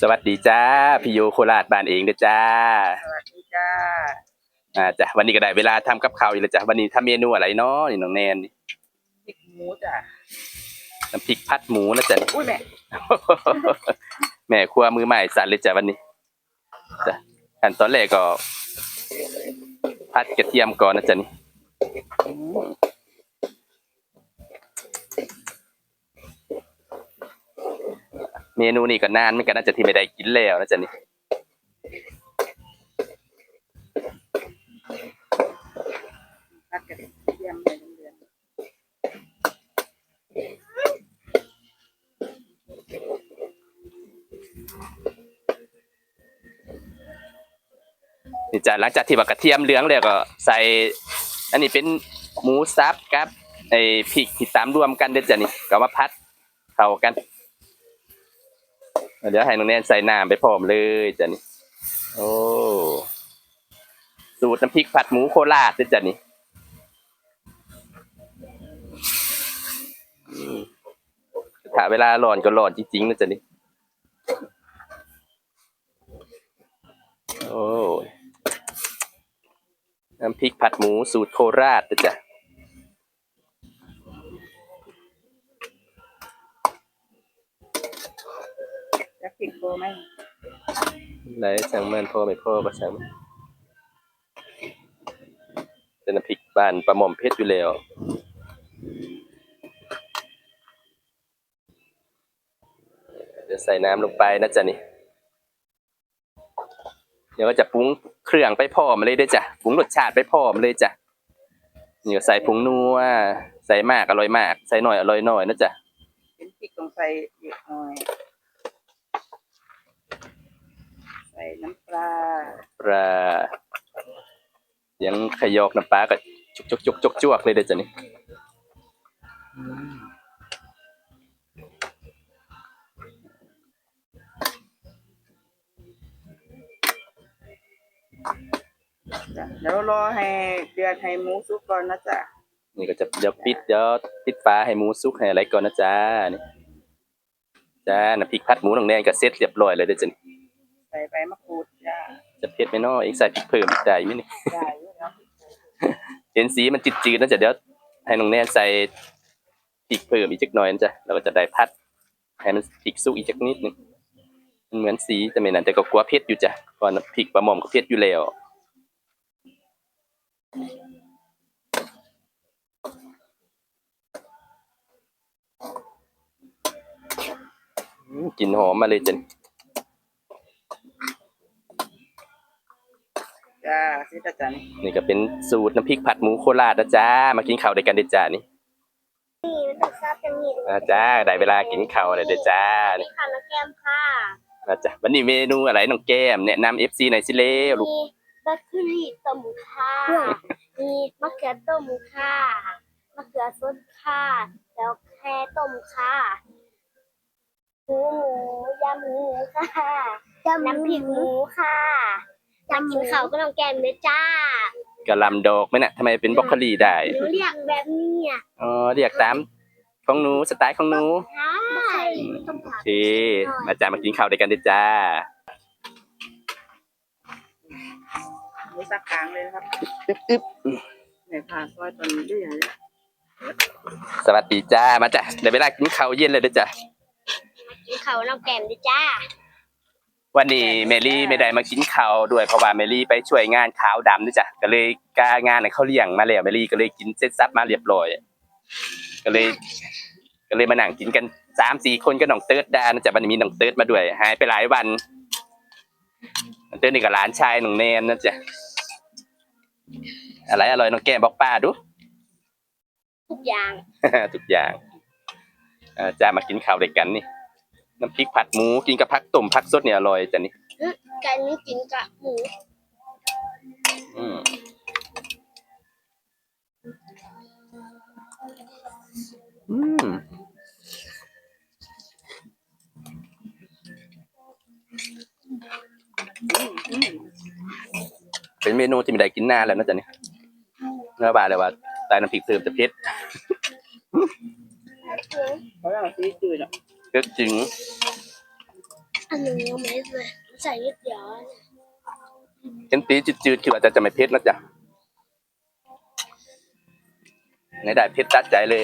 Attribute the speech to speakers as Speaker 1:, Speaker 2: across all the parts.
Speaker 1: สวัสดีจ้าพี่โยโคราชบ้านเองเด้อจ้า
Speaker 2: สวัสดีจ้า
Speaker 1: อ่าจ้ะวันนี้ก็ได้เวลาทำกับข้าวอีกแล้วจ้ะวันนี้ทำเมนูอะไรเนาะนี่น้องแนนนี่
Speaker 2: พริกหมูจ้ะ
Speaker 1: น้ำพริกพัดหมูนะจ๊ะ
Speaker 2: อุ้ยแม่
Speaker 1: แม่ครัวมือใหม่สั่นเลยจ้ะวันนี้จ้ะขั้นตอนแรกก็ พัดกระเทียมก่อนนะจ๊ะนี่ เมนูนี้ก็นานเหมือนกันน่าจะที่ไม่ได้กินแล้วนะจ๊ะนี่
Speaker 2: ผัดกระเทียมในโรงเรียน
Speaker 1: นี่จ้ะหลังจากที่ว่ากระเทียมเหลืองแล้วก็ใส่ อันนี้เป็นหมูสับกับไอ้พริกที่ตามรวมกันเด้อจ้ะนี่ก็มาพัดเข้ากัน เดี๋ยวให้น้องแนนใส่น้ำไปพร้อมเลยจ้ะนี่ โอ้ สูตรน้ำพริกผัดหมูโคราชเด้อจ้ะนี่ถ้าเวลาร้อนก็ร้อนจริงๆนะจ้ะนี่ โอ้ น้ำพริกผัดหมูสูตรโคราชนะจ๊ะ
Speaker 2: จะพริกโบไหม
Speaker 1: ไหนสั่งมันพ่อไม่พ่อก็สั่งมันเป็นน้ำพริกบ้านปลาหม่อมเพชรอยู่แล้วเดี๋ยวใส่น้ำลงไปนะจ๊ะนี่เดี๋ยวก็จะปรุงเครื่องไปพร้อมเลยเด้อจ้ะปรุงรสชาติไปพร้อมเลยจ้ะนี่ก็ใส่ผงนัวใส่มากอร่อยมาก ใส่หน่อยอร่อยหน่อยนะจ๊ะ
Speaker 2: เป็นพริกต้องใส่เยอะหน่อย ใส่น้ำปลา
Speaker 1: ปลาเสียงขยอกน้ำปลาก็จุกจุกจุกจุกจวกเลยเด้อจ้ะนี่
Speaker 2: จ้ะเดี๋ยวรอให้เดือดให้หมูสุกก่อนนะจ๊ะ
Speaker 1: นี่ก็จะเดี๋ยวปิดเดี๋ยวปิดฟ้าให้หมูสุกให้อะไรก่อนนะจ๊ะนี่จ้าน้ำพริกผัดหมูน้องแนนก็เสร็จเรียบร้อยเลยเด้อจ้ะนี่
Speaker 2: ใส่ใบมะกรูดจ้า
Speaker 1: จะเผ็ดไหมเนาะอีกใส่พริกเพิ่มอีกได้ไหมนี่
Speaker 2: ได้อยู่แล้ว
Speaker 1: เห็นสีมันจืดๆนะจ๊ะเดี๋ยวให้น้องแนนใส่พริกเพิ่มอีกจักหน่อยนะจ๊ะเราก็จะได้พัดให้มันพริกสุกอีกจักนิดหนึงมันเหมือนสีแต่ไม่นั่นแต่ก็กลัวเผ็ดอยู่จ้ะก่อนพริกปลาหม่อมก็เผ็ดอยู่แล้วอืมกลิ่นหอมมาเลยจ้ะ
Speaker 2: จ้าสิจ้ะจ้ะนี่
Speaker 1: นี่ก็เป็นสูตรน้ำพริกผัดหมูโคราชนะจ๊ะมากินข้าวด้วยกันเด็ดจ้านี่
Speaker 3: นี่มันต้องชอบจะมี
Speaker 1: นะจ้าได้เวลากินข้าวเลยเด็ดจ้า
Speaker 3: มี
Speaker 1: นี่
Speaker 3: ค่ะแล้วแก้มค่ะ
Speaker 1: นะจ๊ะวันนี้เมนูอะไรน้องแก้มแนะนำเอฟซีหน่อยสิเร็วลูก
Speaker 3: มีแบล็คเบอรี่ต้มค่ะมีมะเขือต้มค่ะมะเขือสดค่ะแล้วแค่ต้มค่ะหมูหมูยำหมูค่ะน้ำพริกหมูค่ะ น้ำกินเขาวก็ต้องแกมเลยจ้ากะ
Speaker 1: หลำดอกไหมน่ะทำไมเป็นบรอกโคลีได้
Speaker 3: หนูเรียกแบบนี้อะ
Speaker 1: อ๋อเรียกตามของหนูสไตล์ของหนู
Speaker 3: ใช่ต้ม
Speaker 1: โอ
Speaker 3: ผัก
Speaker 1: เคมาจ้ามากินข้าวด้วยกันเด็ดจ้า
Speaker 2: หมูสักกลางเลยนะครับ
Speaker 1: อึ๊บ
Speaker 2: เนี่ยผ่าซอยตอนนี้ด้วยอย่างนี้
Speaker 1: สวัสดีจ้ามาจ้ะได้เวลากินข้าวเย็นเลยเด็ดจ้า
Speaker 3: กินเขาวน้องแกมเลยจ้า
Speaker 1: วันนี้เมลี่ไม่ได้มากินข้าวด้วยเพราะว่าเมลี่ไปช่วยงานขาวดำด้วยจ้ะก็เลยกางานให้เขาเลี้ยงมาแล้วเมลี่ก็เลยกินเสร็จสับมาเรียบร้อย ก็เลย ก็เลยมานั่งกินกันสามสี่คนก็น้องเติร์ดดานะจ๊ะวันนี้มีน้องเติร์ดมาด้วยหายไปหลายวันน้องเติร์ดนี่กับหลานชายน้องแนนนะจ๊ะอะไรอร่อยน้องแก้มบอกป้าดู
Speaker 3: ทุกอย่าง
Speaker 1: ทุกอย่างอ่าจ้ามากินข้าวด้วยกันนี่ น้ำพริกผัดหมูกินกับผักต้มผักสดเนี่ยอร่อยจ้ะนี่
Speaker 3: ไก่นี้กินกับหมู
Speaker 1: อืมอืมเป็นเมนูที่ไม่ได้กินนานแล้วนะจ๊ะนี่เนื้อบาเลยว่าใส่น้ำพริกเติมจะเผ็ด
Speaker 2: เพราะว่าสีจืดอะ
Speaker 1: เผ็ดจริง
Speaker 3: อันหนึ่งยังไม่เลยใส่นิดเดียว
Speaker 1: เห็นตีจืดๆคืออาจจะจะไม่เผ็ดนะจ๊ะในได้เผ็ดจัดใจเลย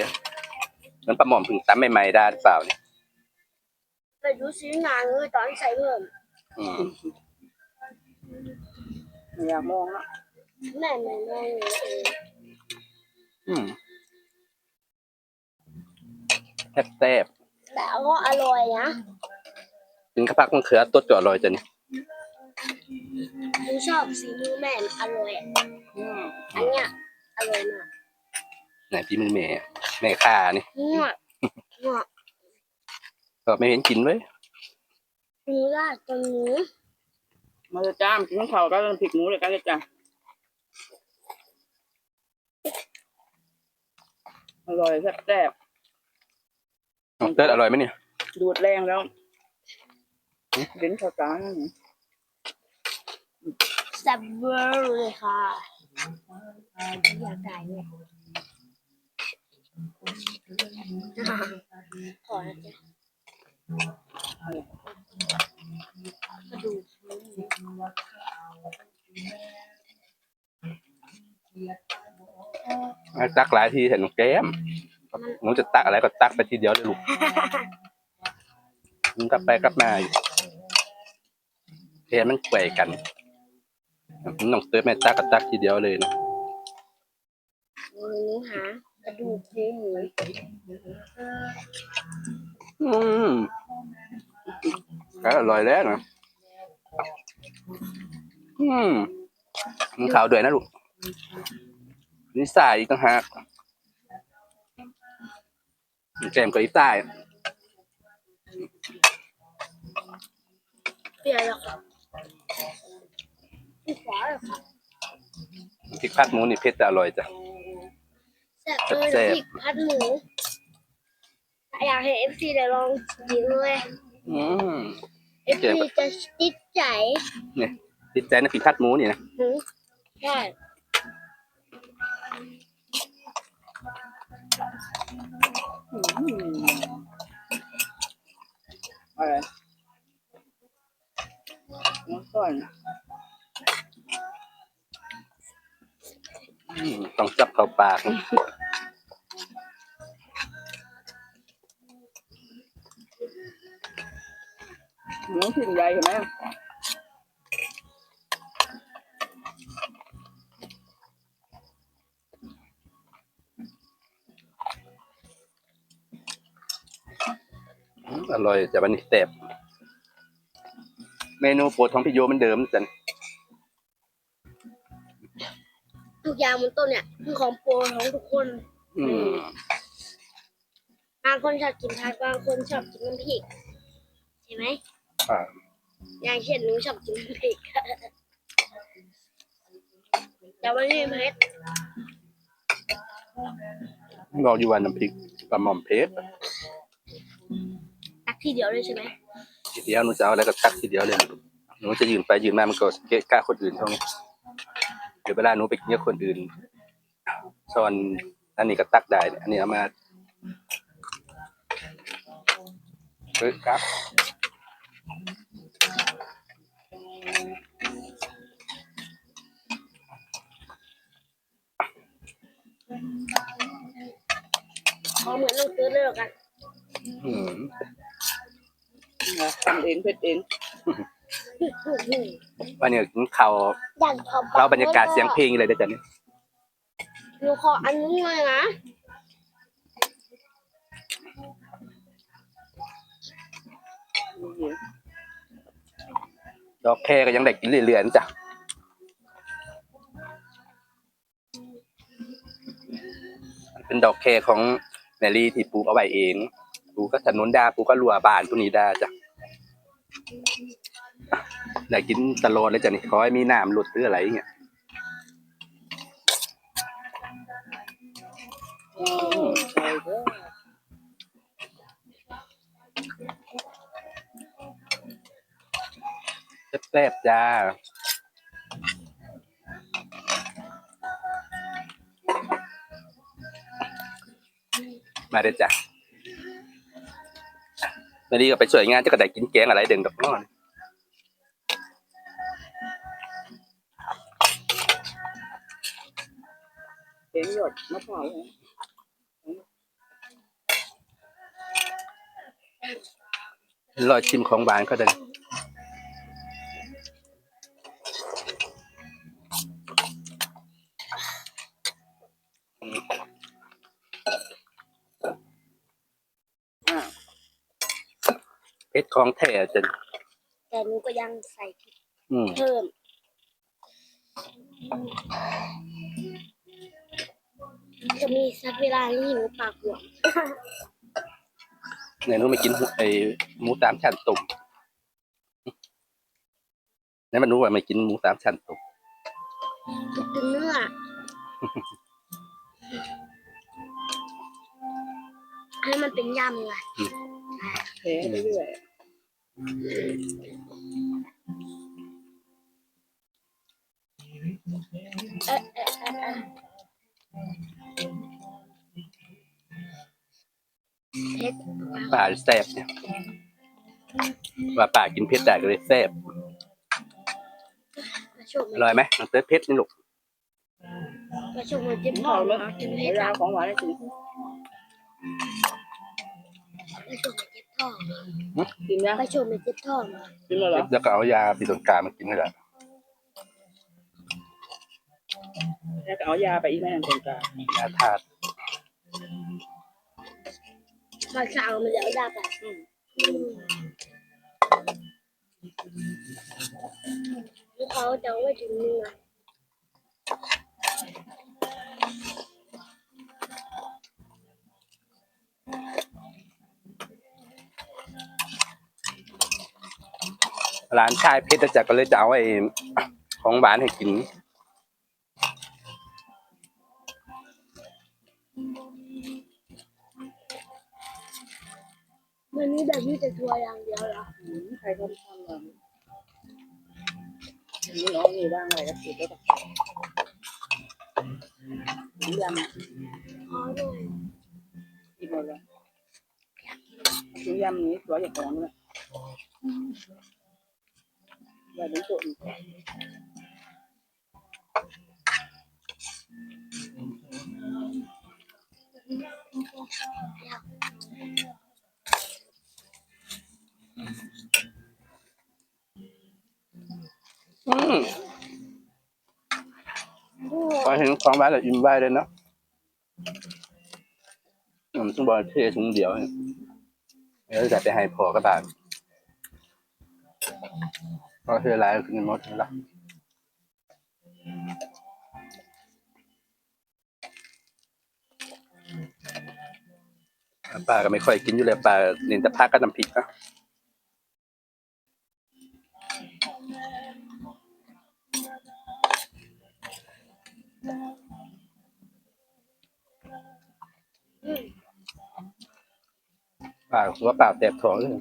Speaker 1: มันปลาหม่อมเพึ่งตำใหม่ๆได้หรือเปล่าเนี่ย
Speaker 3: ไปดูซื้อนานเลยตอนใส่เพิ่ม
Speaker 1: อืม
Speaker 2: ไม่อยากมองละ
Speaker 3: แม่ไม่มองเลยเอง
Speaker 1: อืมแซ่บ
Speaker 3: แต่ก็อร่อยนะ
Speaker 1: ๆถึงข้าวผักมะเขือตัวจ่อลอยจ้ะนี่
Speaker 3: หนูชอบสีมือแม่อร่อย
Speaker 2: อืม
Speaker 3: อันเนี้ยอร่อยมาก
Speaker 1: ไหนพี่มือแม่แม่ข้านี่
Speaker 3: งวดงวด
Speaker 1: ก็ไม่เห็นกินเว้ย
Speaker 3: หนูราดตรงนี้
Speaker 2: มาจะจ้ามกินข้าวก็ต้องพริกหมูเลยกันเลยจ้ะอร่อยแซ่บ
Speaker 1: น้องเติร์ดอร่อยไหมเนี่ย
Speaker 2: ๆดูดแรงแล้วเห็นข้าวสาร
Speaker 3: แซ่บเวอร์เลยค่ะอยากได้เนี่ยขอนะจ๊ะมาดู
Speaker 1: อะตักหลายทีเห็นน้องแก้ม หนูจะตักอะไรก็ตักไปทีเดียวเลยลูกมันกลับไปกลับมาอยู่เห็นมันแกว่กันน้องเติร์ดแม่ตักก็ตักทีเดียวเลยนะ
Speaker 3: หนูหากระดูกหมูหมู
Speaker 1: อืมก็อร่อยแล้วนะอืมมีข่าวด้วยนะลูกนิสัยอีกต่างหาก แกมกับอีใต้
Speaker 3: เปรี้ยวแล้วครับพี่ขวาเลยค่ะ
Speaker 1: พริกผัดหมูนี่เผ็ดแต่อร่อยจ้ะ
Speaker 3: แซ่บเลย
Speaker 1: แซ่บ
Speaker 3: น้ำพริกพัดหมูอยากให้เอฟซีได้ลองกินเลย
Speaker 1: อืม
Speaker 3: เอฟซีจะติดใจ
Speaker 1: เนี่ยติดใจนะพริกผัดหมูนี่นะ
Speaker 3: หืมใช่
Speaker 2: อืมอะไรน้ำก้อน
Speaker 1: อืมต้องจับเข้าปาก
Speaker 2: น้ำถึงใหญ่เห็นไหม
Speaker 1: อืมอร่อยจ้ะวันนี้แซ่บเมนูโปรดของพี่โยเหมันเดิมจ้ะ
Speaker 3: ทุกอย่างบนโต๊ะเนี่ยคือของโปรดของทุกคน
Speaker 1: อืม
Speaker 3: บางคนชอบกินผักบางคนชอบกินน้ำพริกใช่ไหม
Speaker 1: อ่า
Speaker 3: อย่างเช่นหนูชอบกินน้ำพริก แต่วันนี้เผ็ด
Speaker 1: รออยู่วันน้ำพริกปลาหม่อมเพชร
Speaker 3: ตัก ทีเดียวเลยใช่ไหม
Speaker 1: ทีเดียวหนูจะเอาอะไรก็ตักทีเดียวเลยลูกหนูจะยืนไปยืนมามันก็เกะกะคนอื่นเขาไงเดี๋ยวเวลาหนูไปกินกับคนอื่นช้อนอันนี้ก็ตักได้เนี่ยอันนี้เอามาเฮ้ยครับ
Speaker 3: พอเหมือนน้องตื้อเลยเหรอกัน
Speaker 1: อืม
Speaker 2: นะ ทำเองเพ็ดเอง
Speaker 1: วันนี้กินข้าว
Speaker 3: อยากขอ
Speaker 1: เราบรรยากาศเสียงเพลงเลยเดี๋ยวจะนี่
Speaker 3: หนูขออันนี้เลยนะ
Speaker 2: นี่
Speaker 1: ดอกแค่ก็ยังได้กินเรื่อยๆนะจ้ะมันเป็นดอกแค่ของแมรี่ที่ปลูกเอาไว้เอง ปลูกก็ถนนดาปลูกก็รัวบ้านพวกนี้ได้จ้ะ ได้กินตลอดเลยจ้ะนี่ขอให้มีน้ำหลุดหรืออะไรอย่างเงี้ย
Speaker 2: เด้อ
Speaker 1: แซ่บๆจ้ามาเด้จ้ะแม่ลีก็ไปช่วยงานจะก็ไดกินแกงอะไรเด่นดอกน้อ
Speaker 2: น หยดมะพร้าว
Speaker 1: รอชิมของหวานเขาเด่น
Speaker 2: อ่า
Speaker 1: เพชรของแท้เด่น
Speaker 3: แต่หนูก็ยังใส่พริก
Speaker 1: อืม
Speaker 3: เพิ่ม จะมีสักเวลาที่หนูปากบวม
Speaker 1: เนี่ยหนูไม่กินไอ้หมูสามชั้นตุ่มนี่มันรู้ว่าไม่กินหมูสามชั้นตุ่ม
Speaker 3: กินเนื้อให้มันเป็นยำไง
Speaker 2: เทเรื่อย
Speaker 3: เอะเอะเอะเอะเผ็ด
Speaker 1: ป่าแซ่บเนี่ยว่าป่ากินเผ็ดได้ก็เลยแซ่บ
Speaker 3: มาชม
Speaker 1: อร่อยไหมน้องเติร์ดเผ็ดนี่ลูก
Speaker 3: มาชมมันเจ็บ
Speaker 2: ๆ
Speaker 3: ท้อ
Speaker 2: เอา
Speaker 3: ง
Speaker 2: เลย
Speaker 3: กิน
Speaker 2: เว
Speaker 3: เผ็ด
Speaker 2: ลา
Speaker 3: อะ
Speaker 2: ของหวานให้ถึง
Speaker 3: มาชมมันเจ็บท้อง
Speaker 2: กินนะ
Speaker 3: มาชมมันเจ็บท้อง
Speaker 2: กินแล้วเหรอ
Speaker 1: แล้วก็เอายาปีตนกามากินให้ได้
Speaker 2: แล้วก็เอายาไปอีกแม่นคนกลาง
Speaker 1: ยาธาตุ
Speaker 3: มาสั่งมันจะเอาดาบไปแล้วเขาจะเอาไว้ถึงเนื้อ
Speaker 1: ร้านชายเพชรจักรก็เลยจะเอาไอ้ของหวานให้กิน
Speaker 3: มันนี่แบบนี้แต่ตัวอย่างเดียวเหรอ
Speaker 2: อืมใครเขาทำแบบนี้น้องมีบ้างอะไรก็ติดแล้วก็ยำ
Speaker 3: อ๋อด้วย
Speaker 2: กินหมดเลยกินยำนี้ตัวอย่างของเนี่ยอย่าดูตัวอีก
Speaker 1: อื มพอเห็นของหวานแล้วอิ่มไวเลยเนาะอืมต้องบอกเทถุงเดียวเนี่ยเดี๋ยวจะไปให้พอก็บาทก็เทหลายขึ้นหมดแล้วป้าก็ไม่ค่อยกินอยู่เลยป้าเน้นแต่ผักกับน้ำพริกนะ ป่าหัวเปล่าแตบท้องเลย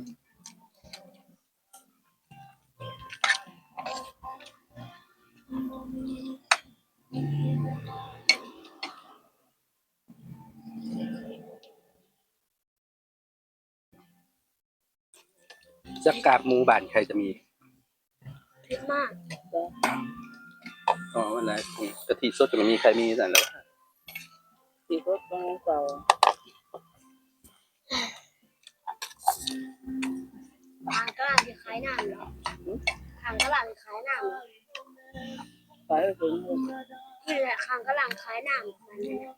Speaker 1: จะกาบหมูบ้านใครจะมี
Speaker 3: เผ็ดมาก
Speaker 1: อ๋อวันไหนกะทิสดจะไม่มีใครมีนั่นแล้ว
Speaker 2: ที่เขาต้องเก่า
Speaker 3: ทางตลาดที่ขายน้ำเหรอทางตลาดที่ขายน้ำเหรอ
Speaker 2: ไปถึง
Speaker 3: นี่แหละทางตลาดขายน้ำมันเนี่ย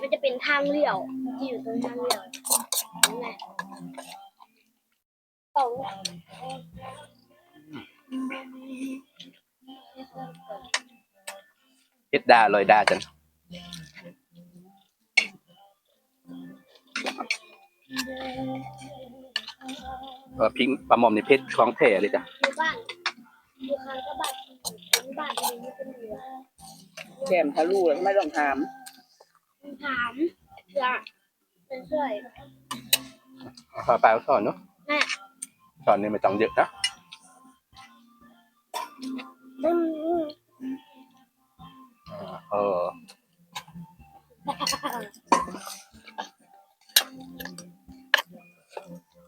Speaker 3: มันจะเป็นทางเลี้ยวที่อยู่ตรงทางเลี้ยวนั่นไงตรง
Speaker 1: เพ ชรดาลอยดาจังก็พิงปลาหม่อมในเพชรของแท้เลยจ้ะ
Speaker 3: อยู่บ้านอยู่ข้างก็บ้านบ้านเป็นเป็นเหลือ
Speaker 2: แก้มทะลุแล้วไม่ต้องถาม
Speaker 3: ถามจะเป็นช่วย
Speaker 1: ปลาปลาสอนเนาะ
Speaker 3: แม่
Speaker 1: สอนนี่ไม่ต้องเยอะนะ เออ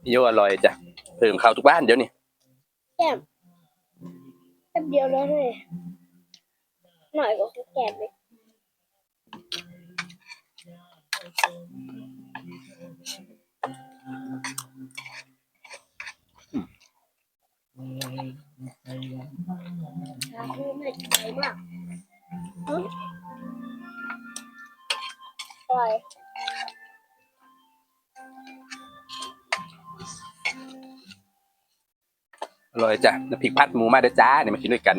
Speaker 1: พี่โอร่อยจ้ะถึงข้าวทุกบ้านเดี๋ยวนี้
Speaker 3: แก่มแป๊บเดียวแล้วเลยหน่อยกว่าแก่มเลย อร่อย
Speaker 1: จ้ะน้ำพริกพัดหมูมาเด้อจ้าเนี่ยมากินด้วยกัน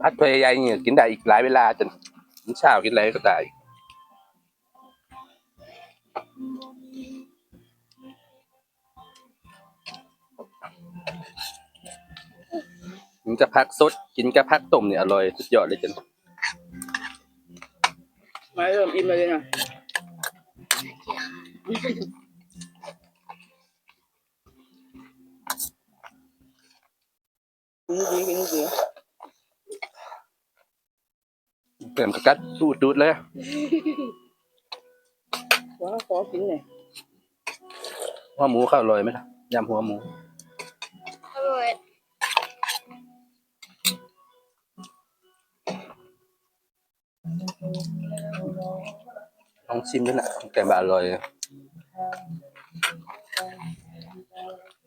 Speaker 1: พัดเพยใหญ่เนี่ยกินได้อีกหลายเวลาจนกินเช้ากินอะไรก็ได้ กินกับผักสด กินกับผักต้มเนี่ยอร่อยสุดยอดเลยจ้ะ
Speaker 2: มาเริ่มอิ่มเลยนะกินดีกินดี
Speaker 1: เติมกระกัดดูดดูดเลย
Speaker 2: ว้าวขอกินหน่อย
Speaker 1: หัวหมูข้าวอร่อยไหมล่ะยำหัวหมู ชิมด้วยนะแกงบะอร่อย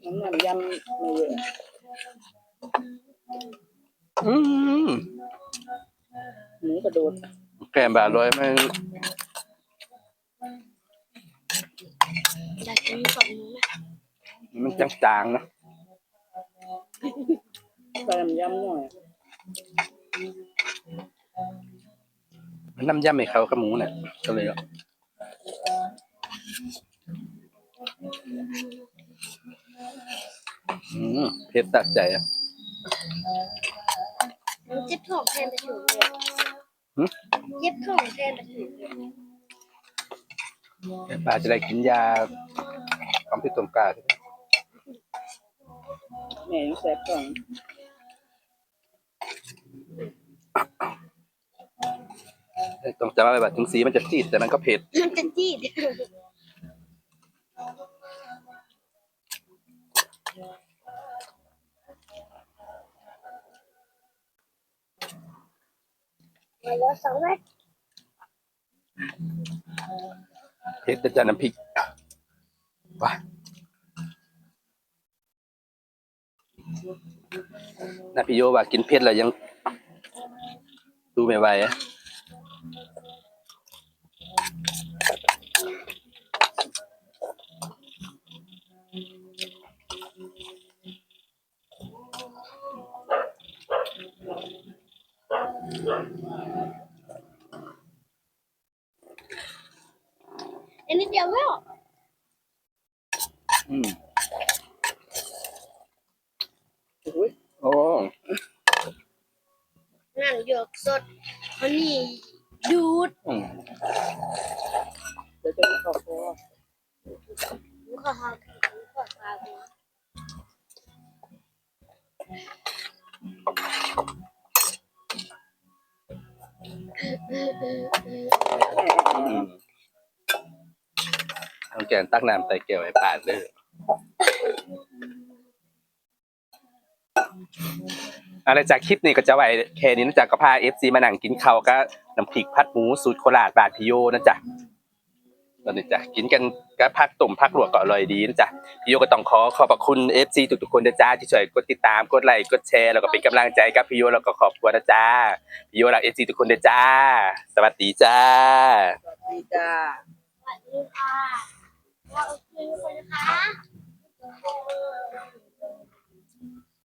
Speaker 2: น้ำน้ำยำไม่เยอะ
Speaker 1: อืม
Speaker 2: หมูกระโดด
Speaker 1: แกงบะอร่อยไหม
Speaker 3: อยากกินกับหมูไหม
Speaker 1: มันจางๆนะ
Speaker 2: ใส่น้ำยำหน่อย
Speaker 1: มันน้ำยำให้เขากับหมูเนี่ยก็เลยเอา มเผ็ดตัดใจอะ
Speaker 3: มันเจ็บท้องแทนตะถึงเลย
Speaker 1: หึ
Speaker 3: เจ็บท้องแทนตะถึงเลย
Speaker 1: เดี๋ยวป้าจะได้กินยาความพิษตรงกา
Speaker 2: แม่ยังแซ่บก่อน
Speaker 1: ต้องจำไว้ว่าถึงสีมันจะจีดแต่มันก็เผ็ด
Speaker 3: มันจะจี๊ด มาแล้วสองเม็ด
Speaker 1: เผ็ดแต่จะน้ำพริกว้านาพี่โยว่ากินเผ็ดแล้วยังดูไม่ไหวอะ
Speaker 3: อั เอา
Speaker 1: แกนตักน้ำใส่แก้วให้ปาดเลยอะไรจากคลิปนี้ก็จะไว้แค่นี้นะจ๊ะก็พาเอฟซีมานั่งกินข้าวก็น้ำพริกพัดหมูสูตรโคราชบาทพิโยนะจ๊ะตอนนี้จ้ะกินกันกับผักต้มผักหลวกก็อร่อยดีนะจ๊ะพิโยก็ต้องขอขอบพระคุณเอฟซีทุกๆคนนะจ๊ะที่ช่วยกดติดตามกดไลค์กดแชร์แล้วก็เป็นกำลังใจกับพิโยแล้วก็ขอบคุณนะจ๊ะพิโยรักเอฟซีทุกคนนะจ๊ะสวัสดีจ้า
Speaker 2: สวัสดีจ้า
Speaker 3: สวัสดีค่ะ เราคือคนนะคะ